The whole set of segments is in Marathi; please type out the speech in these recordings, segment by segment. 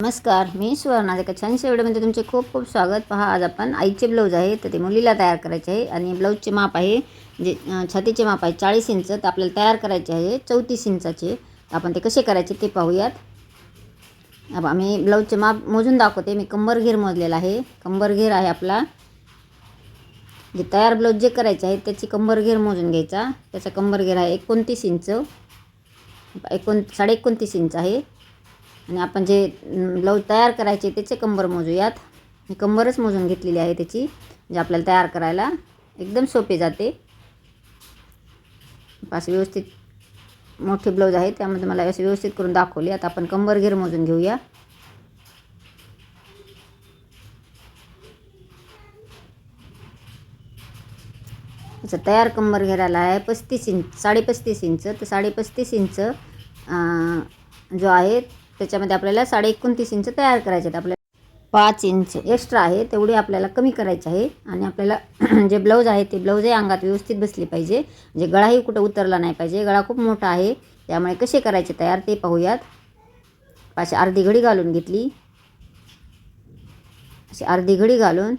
नमस्कार मी सुवर्णा एका छानशा व्हिडिओमध्ये तुमचे खूप खूप स्वागत. पहा आज आपण आईचे ब्लाऊज आहे तर ते मुलीला तयार करायचे आहे. आणि ब्लाऊजचे माप आहे जे छातीचे माप आहे चाळीस इंच तर आपल्याला तयार करायचे आहे चौतीस इंचाचे. तर आपण ते कसे करायचे ते पाहूयात. आम्ही ब्लाऊजचे माप मोजून दाखवते. मी कंबर घेर मोजलेला आहे. कंबर घेर आहे आपला. जे तयार ब्लाऊज जे करायचे आहे त्याची कंबर घेर मोजून घ्यायचा. त्याचा कंबर घेर आहे एकोणतीस इंच. एकोण साडे एकोणतीस इंच आहे. आणि आपण जे ब्लाऊज तयार करायचे त्याचे कंबर मोजूयात मी कंबरच मोजून घेतलेली आहे त्याची जे आपल्याला तयार करायला एकदम सोपे जाते. असे व्यवस्थित मोठे ब्लाऊज आहे त्यामध्ये मला असे व्यवस्थित करून दाखवले. आता आपण कंबर घेर मोजून घेऊया. अच्छा तयार कंबर घेरायला आहे पस्तीस इंच साडेपस्तीस इंच. तर साडेपस्तीस इंच जो आहे त्याच्यामध्ये आपल्याला साडे एकोणतीस इंच तयार करायचे आहेत. आपल्याला पाच इंच एक्स्ट्रा आहे तेवढी आपल्याला कमी करायचे आहे. आणि आपल्याला जे ब्लाऊज आहे ते ब्लाऊजही अंगात व्यवस्थित बसली पाहिजे. म्हणजे गळाही कुठं उतरला नाही पाहिजे. गळा खूप मोठा आहे. त्यामुळे कसे करायचे तयार ते पाहूयात. अशी अर्धी घडी घालून घेतली. अशी अर्धी घडी घालून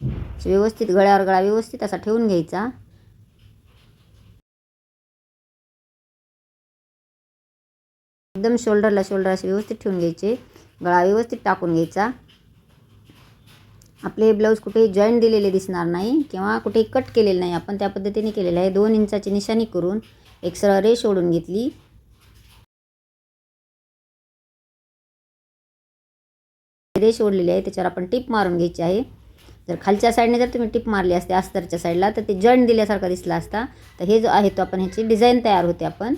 अशी व्यवस्थित गळ्यावर गळा व्यवस्थित असा ठेवून घ्यायचा. एकदम शोल्डरला शोल्डर असे व्यवस्थित ठेवून घ्यायचे. गळा व्यवस्थित टाकून घ्यायचा. आपले ब्लाऊज कुठेही जॉईंट दिलेले दिसणार नाही किंवा कुठेही कट केलेलं नाही. आपण त्या पद्धतीने केलेलं आहे. दोन इंचाची निशाणी करून एक सरळ रेष ओढून घेतली. रेष ओढलेली आहे. त्याच्यावर आपण टिप मारून घ्यायची आहे. जर खालच्या साईडने जर तुम्ही टिप मारली असते अस्तरच्या साईडला तर ते जॉईंट दिल्यासारखा दिसला असता. तर हे जो आहे तो आपण ह्याची डिझाईन तयार होते आपण.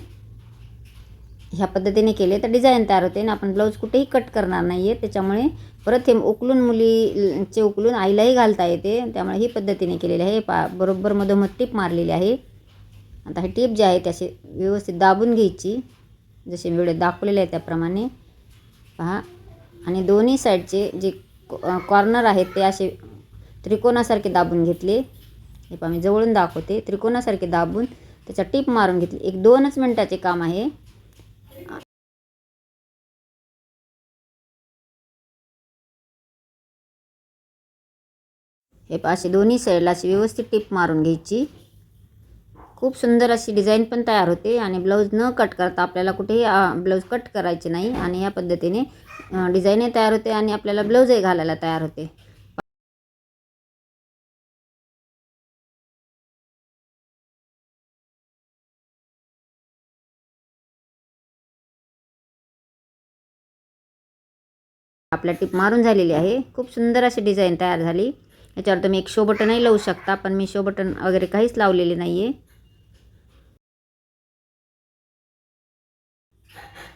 ह्या पद्धतीने केले तर डिझाईन तयार होते आणि आपण ब्लाऊज कुठेही कट करणार नाही आहे त्याच्यामुळे परत हे उकलून मुलीचे उकलून आईलाही घालता येते. त्यामुळे ही पद्धतीने केलेली आहे. पा बरोबर मधोमध टीप मारलेली आहे. आता हे टीप जे आहे ते असे व्यवस्थित दाबून घ्यायची. जसे मी व्हिडिओ दाखवलेले आहे त्याप्रमाणे. पहा. आणि दोन्ही साईडचे जे कॉर्नर आहेत ते असे त्रिकोणासारखे दाबून घेतले. हे पहा मी जवळून दाखवते. त्रिकोणासारखे दाबून त्याचा टीप मारून घेतली. एक दोनच मिनटाचे काम आहे. हे पहा अशी दोन्ही साईडला अशी व्यवस्थित टिप मारून घ्यायची. खूप सुंदर अशी डिझाईन पण तयार होते आणि ब्लाऊज न कट करता आपल्याला कुठेही ब्लाऊज कट करायचे नाही आणि या पद्धतीने डिझाईनही तयार होते आणि आपल्याला ब्लाऊजही घालायला तयार होते. आपल्या टिप मारून झालेली आहे. खूप सुंदर अशी डिझाईन तयार झाली. याच्यावर तुम्ही एक शो बटनही लावू शकता पण मी शो बटन वगैरे काहीच लावलेले नाही आहे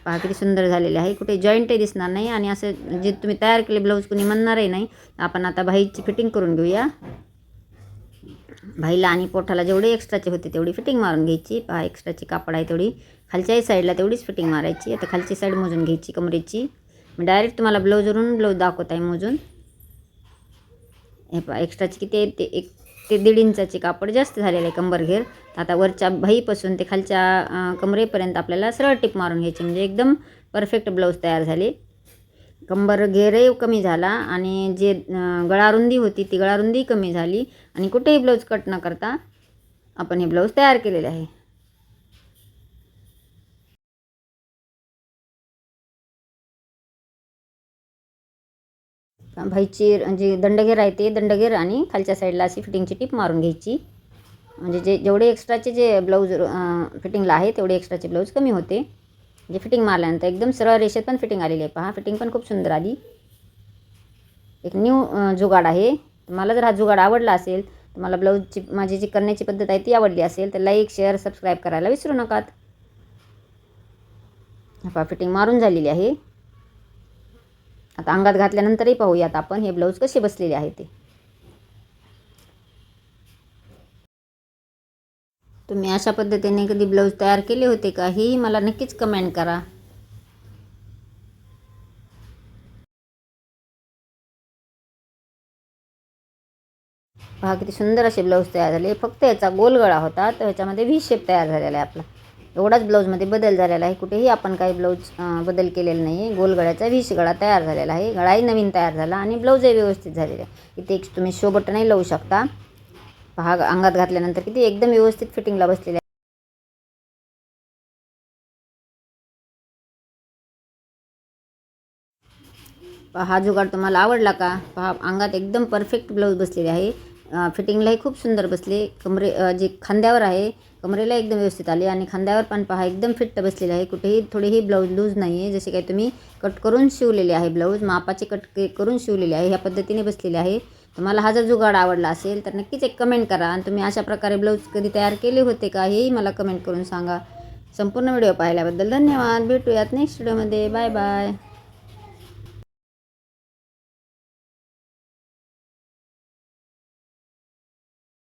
पहा किती सुंदर झालेले आहे. कुठे जॉईंटही दिसणार नाही आणि असं जे तुम्ही तयार केले ब्लाऊज कुणी म्हणणारही नाही. आपण आता भाईची फिटिंग करून घेऊया. भाईला आणि पोठाला जेवढे एक्स्ट्राचे होते तेवढी फिटिंग मारून घ्यायची. पहा एक्स्ट्राची कापड आहे तेवढी. खालच्याही साईडला तेवढीच फिटिंग मारायची. आता खालची साईड मोजून घ्यायची कमरेची. मी डायरेक्ट तुम्हाला ब्लाऊजवरून ब्लाऊज दाखवत आहे मोजून. हे पा एक्स्ट्राची किती ते एक ते दीड इंचाचे कापड जास्त झालेलं आहे कंबर घेर आता वरच्या भाईपासून ते खालच्या कमरेपर्यंत आपल्याला सरळ टिप मारून घ्यायची म्हणजे एकदम परफेक्ट ब्लाऊज तयार झाले. कंबर घेरही कमी झाला आणि जे गळारुंदी होती ती गळारुंदी कमी झाली. आणि कुठेही ब्लाऊज कट न करता आपण हे ब्लाऊज तयार केलेले आहे. भाईची जी म्हणजे दंडगेर आहे ते दंडगेर आणि खालच्या साईडला अशी फिटिंगची टीप मारून घ्यायची. म्हणजे जे जेवढे एक्स्ट्राचे जे ब्लाऊज फिटिंगला आहे तेवढे एक्स्ट्राचे ब्लाऊज कमी होते. जे फिटिंग मारल्यानंतर एकदम सरळ रेषेत पण फिटिंग आलेली आहे. पहा फिटिंग पण खूप सुंदर आली. एक न्यू जुगाड आहे. मला जर हा जुगाड आवडला असेल तर मला ब्लाऊजची माझी जी करण्याची पद्धत आहे ती आवडली असेल तर लाईक शेअर सबस्क्राईब करायला विसरू नका पहा फिटिंग मारून झालेली आहे. आता अंगात घातल्यानंतरही पाहूयात आपण हे ब्लाऊज कसे बसलेले आहे ते. तुम्ही अशा पद्धतीने कधी ब्लाऊज तयार केले होते का? हेही मला नक्कीच कमेंट करा. पहा किती सुंदर असे ब्लाऊज तयार झाले. फक्त याचा गोल गळा होता तर ह्याच्यामध्ये व्ही शेप तयार झालेला आहे आपला. एवढाच ब्लाऊजमध्ये बदल झालेला आहे. कुठेही आपण काही ब्लाऊज बदल केलेला नाही आहे गोलगळ्याचा वीस गळा तयार झालेला आहे. गळाही नवीन तयार झाला आणि ब्लाऊजही व्यवस्थित झालेला आहे. इथे एक तुम्ही शो बटनही लावू शकता. पहा अंगात घातल्यानंतर किती एकदम व्यवस्थित फिटिंगला बसलेले आहे. हा जुगाड तुम्हाला आवडला का? पहा अंगात एकदम परफेक्ट ब्लाऊज बसलेले आहे. फिटिंगलाही खूप सुंदर बसले. कमरे जे खांद्यावर आहे कमरेला एकदम व्यवस्थित आले आणि खांद्यावर पण पहा एकदम फिट्ट बसलेली आहे. कुठेही थोडीही ब्लाऊज लूज नाही आहे जसे काही तुम्ही कट करून शिवलेले आहे ब्लाऊज मापाचे कट के- करून शिवलेले आहे ह्या पद्धतीने बसलेले आहे. तुम्हाला हा जर जुगाड आवडला असेल तर नक्कीच एक कमेंट करा आणि तुम्ही अशा प्रकारे ब्लाऊज कधी तयार केले होते का हेही मला कमेंट करून सांगा. संपूर्ण व्हिडिओ पाहिल्याबद्दल धन्यवाद. भेटूयात नेक्स्ट व्हिडिओमध्ये बाय बाय